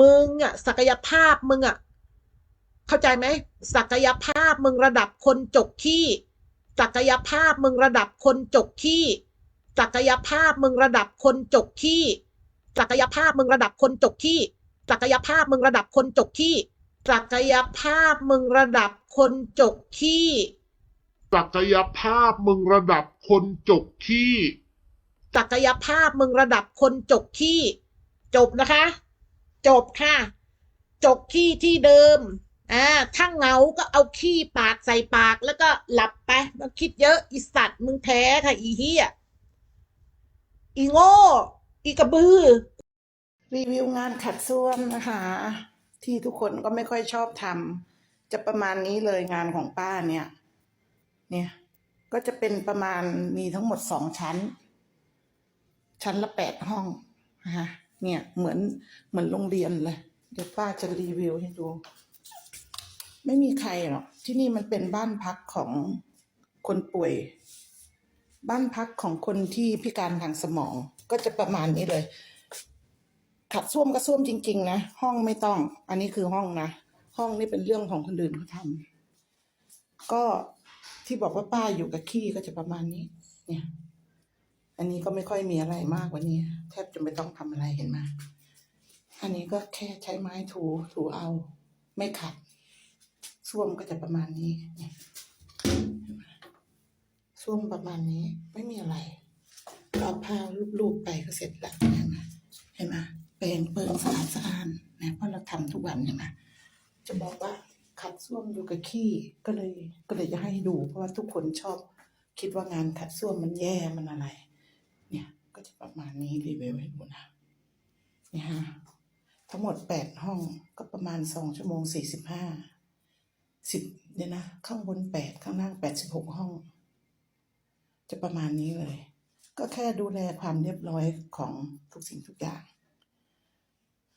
มึงอะศักยภาพมึงอะเข้าใจไหมศักยภาพมึงระดับคนจกขี้ศักยภาพมึงระดับคนจกขี้ศักยภาพมึงระดับคนจกขี้ศักยภาพมึงระดับคนจกขี้ศักยภาพมึงระดับคนจกขี้ศักยภาพมึงระดับคนจกขี้ศักยภาพมึงระดับคนจกขี้ศักยภาพมึงระดับคนจกขี้จบนะคะ จบค่ะ จกขี้ที่เดิมอ่าถ้าเหงาก็เอาขี้ปาดใส่ปากแล้วก็หลับไปมาคิดเยอะอีสัตว์มึงแพ้ค่ะอีเหี้ยอีโง่อีกระบือ รีวิวงานขัดส้วมนะคะ ที่ทุกคนก็ไม่ค่อยชอบทำจะประมาณนี้เลยงานของป้าเนี่ย เนี่ย ก็จะเป็นประมาณมีทั้งหมดสองชั้น ชั้นละแปดห้องนะคะ เนี่ยเหมือนเหมือนโรงเรียนเลย เดี๋ยวป้าจะรีวิวให้ดู ไม่มีใครหรอกที่นี่มันเป็นบ้านพักของคนป่วย บ้านพักของคนที่พิการทางสมองก็จะประมาณนี้เลย ขัดส้วมก็ส้วมจริง ๆ นะ ห้องไม่ต้อง อันนี้คือห้องนะ ห้องนี่เป็นเรื่องของคนอื่นเขาทำก็ที่บอกว่าป้าอยู่กับขี้ก็จะประมาณนี้ เนี่ย อันนี้ก็ไม่ค่อยมีอะไรมากกว่านี้ แทบจะไม่ต้องทำอะไรเห็นไหมอันนี้ก็แค่ใช้ไม้ถูถูเอา ไม่ขัดส้วมก็จะประมาณนี้เนี่ยส้วมประมาณนี้ไม่มีอะไรก็เอาผ้าลูบๆไปก็เสร็จแล้วเห็นไหมเห็นไหมแปรงเปิงสะอาดสะอาดนะเพราะเราทำทุกวันเห็นไหมจะบอกว่าขัดส้วมอยู่กับขี้ก็เลยก็เลยจะให้ดู เพราะว่าทุกคนชอบคิดว่างานขัดส้วมมันแย่มันอะไร ก็จะประมาณนี้รีวิวให้ดูนะนี่ฮะทั้งหมดแปดห้องก็ประมาณสองชั่วโมงสี่สิบห้าสิบเนี่ยนะ ข้างบนแปดข้างล่างแปดสิบหกห้อง จะประมาณนี้เลย ก็แค่ดูแลความเรียบร้อยของทุกสิ่งทุกอย่าง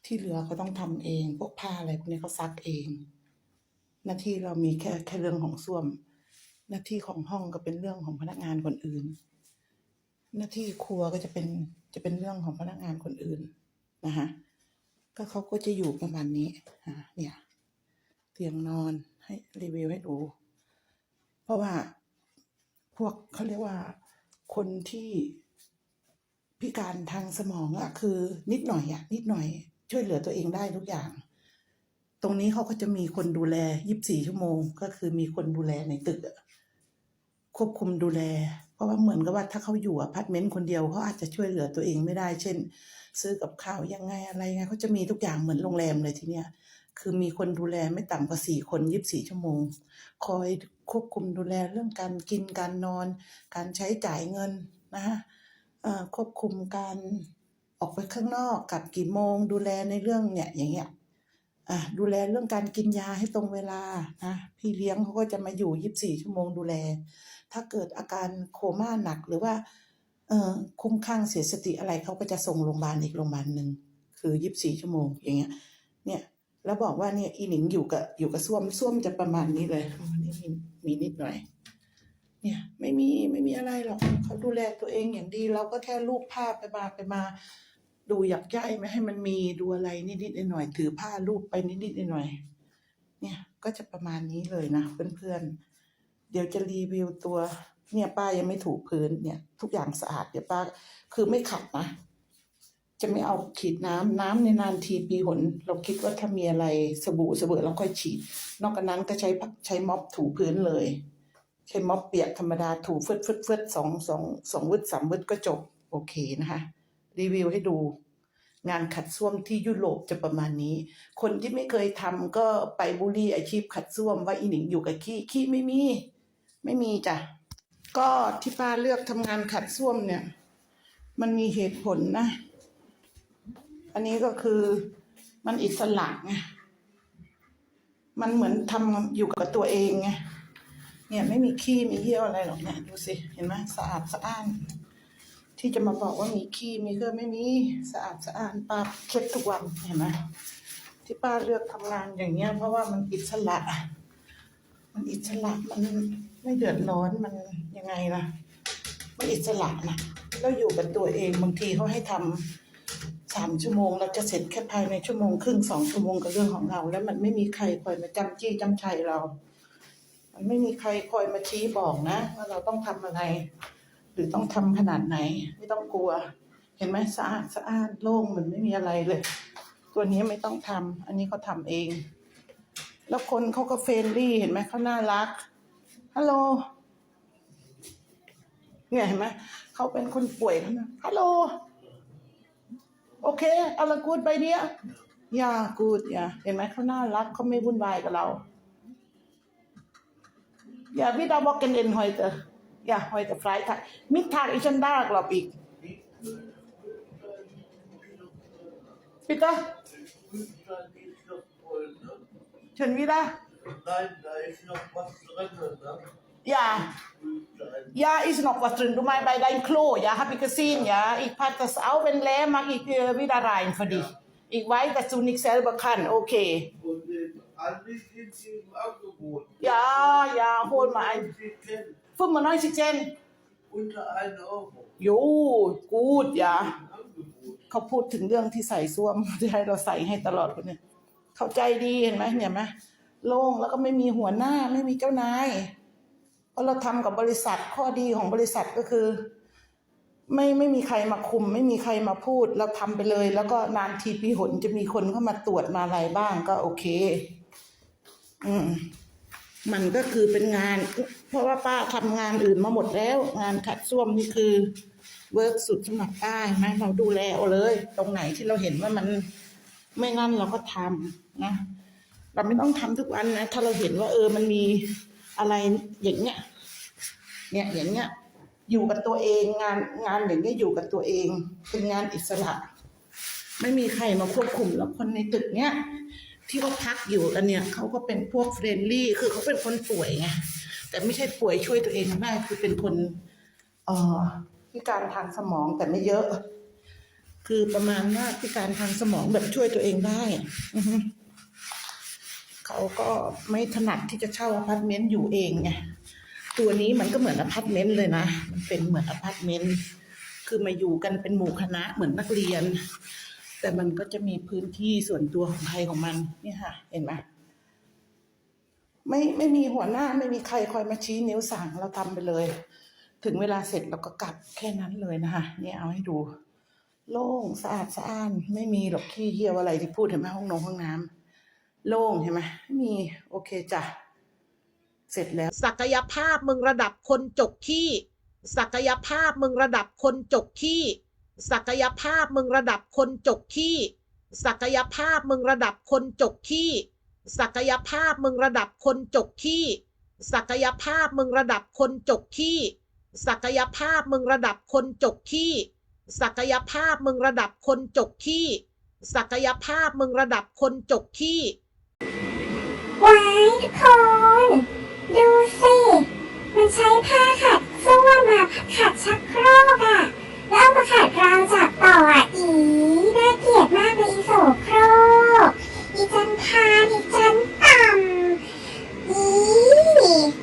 ที่เหลือเขาต้องทำเองพวกผ้าอะไรพวกนี้เขาซักเอง หน้าที่เรามีแค่แค่เรื่องของส้วม หน้าที่ของห้องก็เป็นเรื่องของพนักงานคนอื่น หน้าที่ครัวก็จะเป็นจะเป็นเรื่องของพนักงานคนอื่นนะฮะก็เขาก็จะอยู่ประมาณนี้อ่าเนี่ย เตียงนอนให้รีวิวให้ดู เพราะว่าพวกเขาเรียกว่าคนที่พิการทางสมองอะคือ นิดหน่อยอะนิดหน่อย ช่วยเหลือตัวเองได้ทุกอย่าง ตรงนี้เขาก็จะมีคนดูแล24ชั่วโมง ก็คือมีคนดูแลในตึกควบคุมดูแล เพราะว่าเหมือนกับว่าถ้าเขาอยู่อพาร์ตเมนต์คนเดียวเขาอาจจะช่วยเหลือตัวเองไม่ได้ เช่น ซื้อกับข้าวยังไงอะไรไงเขาจะมีทุกอย่างเหมือนโรงแรมเลยทีเนี้ยคือมีคนดูแลไม่ต่ำกว่าสี่คนยีิบสี่ชั่วโมง คอยควบคุมดูแลเรื่องการกินการนอน การใช้จ่ายเงินนะฮะควบคุมการออกไปข้างนอกกลับกี่โมงดูแลในเรื่องเนี่ยอย่างเงี้ย อะดูแลเรื่องการกินยาให้ตรงเวลานะพี่เลี้ยงเขาก็จะมาอยู่ยีิบสี่ชั่วโมงดูแล ถ้าเกิดอาการโคม่าหนักหรือว่า เออคุ้มข้างเสียสติอะไรเขาก็จะส่งโรงพยาบาลอีกโรงพยาบาลหนึ่งคือยีิบสี่ชั่วโมงอย่างเงี้ย เนี่ย แล้วบอกว่าเนี่ยอีหนิงอยู่กับอยู่กับส้วมส้วมจะประมาณนี้เลยนี่มีมีนิดหน่อย เนี่ย ไม่มีไม่มีอะไรหรอกเขาดูแลตัวเองอย่างดีเราก็แค่ลูบผ้าไปมาไปมา ดูหยักย่ายไม่ให้มันมีดูอะไรนิดๆหน่อยๆถือผ้าลูบไปนิดๆหน่อยๆเนี่ยก็จะประมาณนี้เลยนะเพื่อนๆ เดี๋ยวจะรีวิวตัวเนี่ยป้ายังไม่ถูพื้นเนี่ย ทุกอย่างสะอาดเดี๋ยวป้าคือไม่ขัดนะ จะไม่เอาฉีดน้ำน้ำในนานทีปีหน เราคิดว่าถ้ามีอะไรสบู่สบู่เราค่อยฉีด นอกจากนั้นก็ใช้ใช้ม็อบถูพื้นเลย ใช้ม็อบเปียกธรรมดาถูฟึดฟึดฟึดสองสองสองวึดสามวึดก็จบโอเคนะคะ รีวิวให้ดู งานขัดส้วมที่ยุโรปจะประมาณนี้ คนที่ไม่เคยทำก็ไปบูลลี่อาชีพขัดส้วมว่าอีหนิงอยู่กับขี้ขี้ไม่มี ไม่มีจ้ะก็ที่ป้าเลือกทำงานขัดส้วมเนี่ย มันมีเหตุผลนะ อันนี้ก็คือมันอิสระไงมันเหมือนทำอยู่กับตัวเองไงเนี่ยไม่มีขี้มีเยี่ยวอะไรหรอกเนี่ยดูสิ เห็นไหมสะอาดสะอ้าน ที่จะมาบอกว่ามีขี้มีก็ไม่มีสะอาดสะอ้านป้าเช็ดทุกวันเห็นไหมที่ป้าเลือกทำงานอย่างเงี้ย เพราะว่ามันอิสระ มันอิสระมันไม่เดือดร้อนมันยังไงล่ะมันอิสระนะแล้วอยู่กับตัวเองบางทีเขาให้ทำสามชั่วโมงเราจะเสร็จแค่ภายในชั่วโมงครึ่งสองชั่วโมงกับเรื่องของเรา แล้วมันไม่มีใครคอยมาจำจี้จำชัยเรา มันไม่มีใครคอยมาชี้บอกนะว่าเราต้องทำอะไร หรือต้องทำขนาดไหน ไม่ต้องกลัว เห็นไหมสะอาดสะอาดโล่งเหมือนไม่มีอะไรเลย ตัวนี้ไม่ต้องทำอันนี้เขาทำเอง แล้วคนเขาก็เฟรนลี่เห็นไหมเขาน่ารักฮัลโหลเนี่ยเห็นไหมเขาเป็นคนป่วยเขานะฮัลโหลโอเคเอาละกูดไปเนี้ยอย่ากูดอย่าเห็นไหมเขาน่ารักเขาไม่วุ่นวายกับเรา Ja, wieder wokken in heute. Ja, heute Freitag. Mittag ist schon da, glaube ich. Bitte? Schon wieder? Nein, da ist noch was drin, ne? Ja. Ja, ist noch was drin. Du meinst bei deinem Klo, ja, habe ich gesehen, ja. Ich pack das auf, wenn leer, mache ich äh, wieder rein für dich. Ich weiß, dass du nicht selber kann. Okay. Und den Andi sind sie im Angebot. Ja, ja, hol mal ein. Sie kennen 95 Cent. unter 1 Euro. Jo, gut, ja. Angebot. เขาพูดถึงเรื่องที่ใส่ส้วม ที่ให้เราใส่ให้ตลอดคนเนี่ยเข้าใจดีเห็นไหมเนี่ยไหมโล่งแล้วก็ไม่มีหัวหน้าไม่มีเจ้านายเพราะเราทำกับบริษัทข้อดีของบริษัทก็คือ ไม่ไม่มีใครมาคุม ไม่มีใครมาพูด เราทำไปเลย แล้วก็นานทีปีหนจะมีคนเข้ามาตรวจมาอะไรบ้างก็โอเค อืม มันก็คือเป็นงาน เพราะว่าป้าทำงานอื่นมาหมดแล้ว งานขัดส้วมนี่คือเวิร์กสุดสำหรับป้าเห็นไหมเราดูแลเอาเลย ตรงไหนที่เราเห็นว่ามันไม่นั่นเราก็ทำนะเราไม่ต้องทำทุกวันนะถ้าเราเห็นว่า เออมันมีอะไรอย่างเงี้ยเนี่ยอย่างเงี้ยอยู่กับตัวเองงานงานอย่างเงี้ยอยู่กับตัวเอง เป็นงานอิสระ ไม่มีใครมาควบคุมแล้วคนในตึกเนี้ย ที่เขาพักอยู่กันเนี่ยเขาก็เป็นพวกเฟรนลี่คือเขาเป็นคนป่วยไงแต่ไม่ใช่ป่วยช่วยตัวเองได้คือเป็นคนเอ่อพิการทางสมองแต่ไม่เยอะ คือประมาณว่าพิการทางสมองแบบช่วยตัวเองได้เขาก็ไม่ถนัดที่จะเช่าอพาร์ตเมนต์อยู่เองไงตัวนี้มันก็เหมือนอพาร์ตเมนต์เลยนะ มันเป็นเหมือนอพาร์ตเมนต์ คือมาอยู่กันเป็นหมู่คณะเหมือนนักเรียน แต่มันก็จะมีพื้นที่ส่วนตัวของใครของมันนี่ค่ะ เห็นไหมไม่ไม่มีหัวหน้าไม่มีใครคอยมาชี้นิ้วสั่งเราทำไปเลย ถึงเวลาเสร็จเราก็กลับแค่นั้นเลยนะคะนี่เอาให้ดู โล่งสะอาดสะอ้านไม่มีหรอกขี้เหี้ยวอะไรที่พูดเห็นไหมห้องนงห้องน้ำโล่งเห็นไหมม่มีโอเคจ้ะเสร็จแล้ว ศักยภาพมึงระดับคนจกขี้ศักยภาพมึงระดับคนจกขี้ ศักยภาพมึงระดับคนจกขี้ ศักยภาพมึงระดับคนจกขี้ ศักยภาพมึงระดับคนจกขี้ ศักยภาพมึงระดับคนจกขี้ ศักยภาพมึงระดับคนจกขี้ ศักยภาพมึงระดับคนจกขี้ ศักยภาพมึงระดับคนจกขี้ว้ายทุกคน